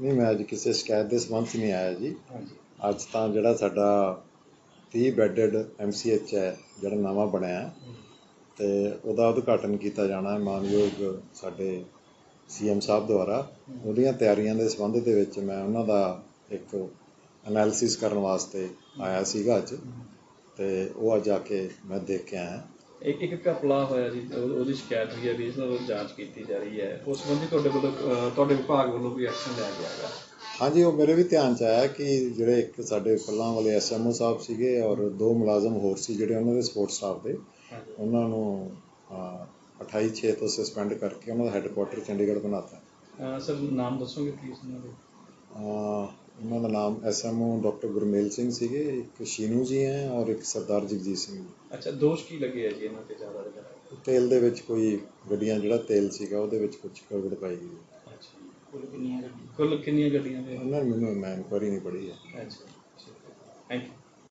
ਨਹੀਂ ਮੈਂ ਅੱਜ ਕਿਸੇ ਸ਼ਿਕਾਇਤ ਦੇ ਸੰਬੰਧ 'ਚ ਨਹੀਂ ਆਇਆ ਜੀ। ਅੱਜ ਤਾਂ ਜਿਹੜਾ ਸਾਡਾ 30 ਬੈੱਡਡ ਐਮਸੀਐਚ ਹੈ ਜਿਹੜਾ ਨਵਾਂ ਬਣਿਆ ਹੈ, ਤੇ ਉਹਦਾ ਉਦਘਾਟਨ ਕੀਤਾ ਜਾਣਾ ਹੈ ਮਾਨਯੋਗ ਸਾਡੇ ਸੀਐਮ ਸਾਹਿਬ ਦੁਆਰਾ। ਉਹਦੀਆਂ ਤਿਆਰੀਆਂ ਦੇ ਸੰਬੰਧ ਦੇ ਵਿੱਚ ਮੈਂ ਉਹਨਾਂ ਦਾ ਇੱਕ ਐਨਾਲਿਸਿਸ ਕਰਨ ਵਾਸਤੇ ਆਇਆ ਸੀਗਾ ਅੱਜ ਤੇ ਉਹ ਅੱਜ ਆ ਕੇ ਮੈਂ ਦੇਖ ਕੇ ਆਇਆ ਇੱਕ ਇੱਕ ਘਪਲਾ ਹੋਇਆ ਜੀ ਉਹ- ਉਹਦੀ ਸ਼ਿਕਾਇਤ ਹੋਈ ਹੈ ਵੀ ਇਸ ਨਾਲ ਜਾਂਚ ਕੀਤੀ ਜਾ ਰਹੀ ਹੈ। ਉਸ ਸੰਬੰਧੀ ਤੁਹਾਡੇ ਵੱਲੋਂ ਅਹ, ਤੁਹਾਡੇ ਵਿਭਾਗ ਵੱਲੋਂ ਵੀ ਐਕਸ਼ਨ ਲਿਆ ਗਿਆ ਹੈਗਾ? ਹਾਂਜੀ ਉਹ ਮੇਰੇ ਵੀ ਧਿਆਨ ਚ ਆਇਆ ਕਿ ਜਿਹੜੇ ਇੱਕ ਸਾਡੇ ਪੱਲਾਂ ਵਾਲੇ ਐਸਐਮਓ ਸਾਹਿਬ ਸੀਗੇ ਔਰ ਦੋ ਮੁਲਾਜ਼ਮ ਹੋਰ ਸੀ ਜਿਹੜੇ ਉਹਨਾਂ ਦੇ ਸਪੋਰਟ ਸਟਾਫ ਦੇ ਹਾਂਜੀ। ਉਹਨਾਂ ਨੂੰ 28 6 ਤੋਂ ਸਸਪੈਂਡ ਕਰਕੇ ਉਹਨਾਂ ਦਾ ਹੈੱਡਕੁਆਟਰ ਚੰਡੀਗੜ੍ਹ ਬਣਾਤਾ। ਅਹ, ਸਰ ਨਾਮ ਦੱਸੋਗੇ ਪਲੀਜ਼ ਉਹਨਾਂ ਦੇ? ਅਹ ਉਹਨਾਂ ਦਾ ਨਾਮ ਐਸਐਮਓ ਡਾਕਟਰ ਗੁਰਮੇਲ ਸਿੰਘ ਸੀਗੇ ਇੱਕ ਸ਼ੀਨੂ ਜੀ ਹੈ ਔਰ ਇੱਕ ਸਰਦਾਰ ਜਗਜੀਤ ਸਿੰਘ ਜੀ। ਅੱਛਾ ਦੋਸ਼ ਕੀ ਲੱਗੇ ਹੈ ਜੀ ਇਹਨਾਂ ਤੇ ਜ਼ਿਆਦਾ ਜਿਹੜਾ ਤੇਲ ਦੇ ਵਿੱਚ ਕੋਈ ਗੱਡੀਆਂ ਜਿਹੜਾ ਤੇਲ ਸੀਗਾ ਉਹਦੇ ਵਿੱਚ ਕੁਝ ਗੜਬੜ ਪਾਈ ਗਈ ਅੱਛਾ। ਕੁੱਲ ਕਿੰਨੀਆਂ ਗੱਡੀਆਂ? ਕੁੱਲ ਕਿੰਨੀਆਂ ਗੱਡੀਆਂ ਦੇ ਉਹਨਾਂ ਨੇ ਮੈਨੂੰ ਮੈਂ ਇਨਕੁਆਰੀ ਨਹੀਂ ਪੜੀ ਹੈ। ਅੱਛਾ ਥੈਂਕ ਯੂ